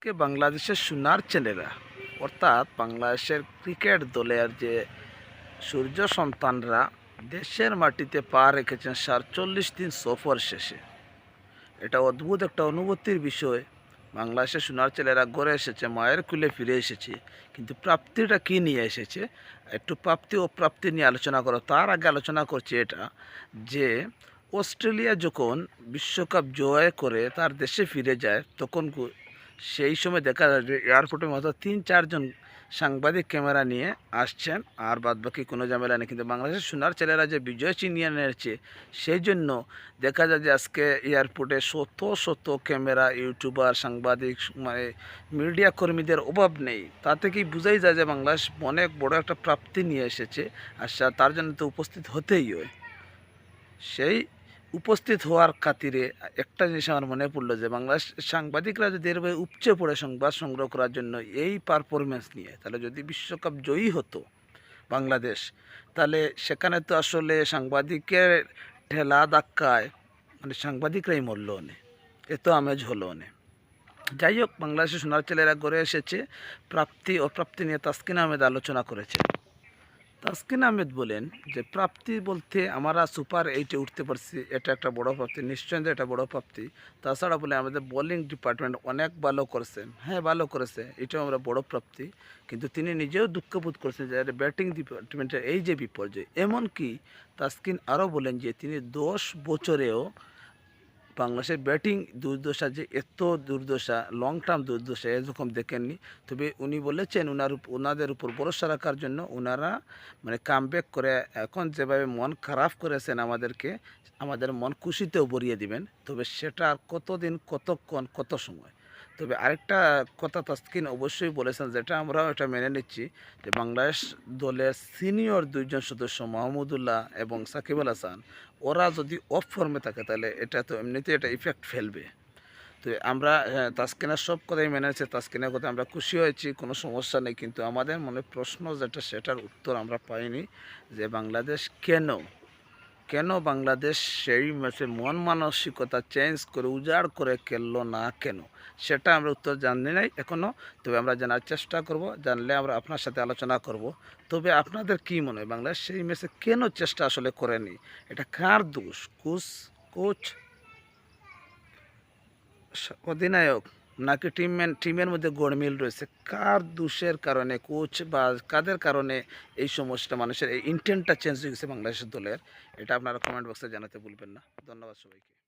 আজকে বাংলাদেশের সোনার ছেলেরা। অর্থাৎ বাংলাদেশের ক্রিকেট দলের যে সূর্য সন্তানরা দেশের মাটিতে পা রেখেছেন সাতচল্লিশ দিন সফর শেষে। এটা অদ্ভুত একটা অনুভূতির বিষয়। বাংলাদেশের সোনার ছেলেরা গড়ে এসেছে, মায়ের কুলে ফিরে এসেছে, কিন্তু প্রাপ্তিটা কী নিয়ে এসেছে? একটু প্রাপ্তি ও প্রাপ্তি নিয়ে আলোচনা করো। তার আগে আলোচনা করছি এটা যে, অস্ট্রেলিয়া যখন বিশ্বকাপ জয় করে তার দেশে ফিরে যায়, তখন কু- সেই সময় দেখা যায় যে এয়ারপোর্টের মতো তিন চারজন সাংবাদিক ক্যামেরা নিয়ে আসছেন। আর বাদ বাকি কোনো ঝামেলা নেই। কিন্তু বাংলাদেশের সোনার ছেলেরা যে বিজয় চিনিয়ে এনেছে, সেই জন্য দেখা যায় যে আজকে এয়ারপোর্টে শত শত ক্যামেরা ইউটিউবার সাংবাদিক মানে মিডিয়া কর্মীদের অভাব নেই। তাতে কি বোঝাই যায় যে বাংলাদেশ অনেক বড় একটা প্রাপ্তি নিয়ে এসেছে? আর তার জন্য তো উপস্থিত হতেই হয়। সেই উপস্থিত হওয়ার খাতিরে একটা জিনিস আমার মনে পড়ল যে, বাংলাদেশ সাংবাদিকরা যদি এরভাবে উপচে পড়ে সংবাদ সংগ্রহ করার জন্য এই পারফরমেন্স নিয়ে, তাহলে যদি বিশ্বকাপ জয়ী হতো বাংলাদেশ, তাহলে সেখানে তো আসলে সাংবাদিকের ঠেলা ধাক্কায় মানে সাংবাদিকরাই মরল অনে এত আমেজ হলো অনে। যাই হোক, বাংলাদেশের সোনার ছেলেরা গড়ে এসেছে, প্রাপ্তি অপ্রাপ্তি নিয়ে তাসকিন আহমেদ আলোচনা করেছে তাসকিন আহমেদ বলেন যে, প্রাপ্তি বলতে আমরা সুপার এইটে উঠতে পারছি। এটা একটা বড় প্রাপ্তি, নিশ্চয়ই এটা বড় প্রাপ্তি। তাছাড়া বলে আমাদের বোলিং ডিপার্টমেন্ট অনেক ভালো করেছে হ্যাঁ ভালো করেছে, এটাও আমরা বড় প্রাপ্তি। কিন্তু তিনি নিজেও দুঃখবোধ করেছেন যে ব্যাটিং ডিপার্টমেন্টের এই যে বিপর্যয়। এমনকি তাসকিন আরও বলেন যে, তিনি দশ বছরেও বাংলাদেশের ব্যাটিং দুর্দশা যে এত দুর্দশা লং টার্ম দুর্দশা, এরকম দেখেননি। তবে উনি বলেছেন ওনার ওনাদের উপর ভরসা রাখার জন্য ওনারা মানে কামব্যাক করে, এখন যেভাবে মন খারাপ করেছেন আমাদেরকে, আমাদের মন খুশিতেও ভরিয়ে দিবেন। তবে সেটা আর কতদিন, কতক্ষণ, কত সময়? তবে আরেকটা কথা তাস্কিন অবশ্যই বলেছেন, যেটা আমরাও এটা মেনে নিচ্ছি, যে বাংলাদেশ দলের সিনিয়র দুইজন সদস্য মাহমুদুল্লাহ এবং সাকিব আল হাসান, ওরা যদি অফ ফর্মে থাকে তাহলে এটা তো এমনিতেই এটা ইফেক্ট ফেলবে। তো আমরা তাসকিনের সব কথাই মেনে নিচ্ছি তাসকিনের কথা আমরা খুশি হয়েছি, কোনো সমস্যা নেই, কিন্তু আমাদের মনে প্রশ্ন যেটা, সেটার উত্তর আমরা পাইনি, যে বাংলাদেশ কেন কেন বাংলাদেশ সেই ম্যাচে মন মানসিকতা চেঞ্জ করে, উজাড় করে খেললো না কেন? সেটা আমরা উত্তর জানি নাই এখনও তবে আমরা জানার চেষ্টা করব, জানলে আমরা আপনার সাথে আলোচনা করব। তবে আপনাদের কি মনে হয়, বাংলাদেশ সেই ম্যাচে কেন চেষ্টা আসলে করেনি? এটা কার দোষ? Coach coach? অধিনায়ক। নাকি টিমের টিমের মধ্যে গোড়মিল রয়েছে। কার দোষের কারণে কোচ বা কাদের কারণে এই সমস্যা মানুষের এই ইন্টেন্টটা চেঞ্জ হয়ে গেছে বাংলাদেশের দলের? এটা আপনারা কমেন্ট বক্সে জানাতে ভুলবেন না। ধন্যবাদ সবাইকে।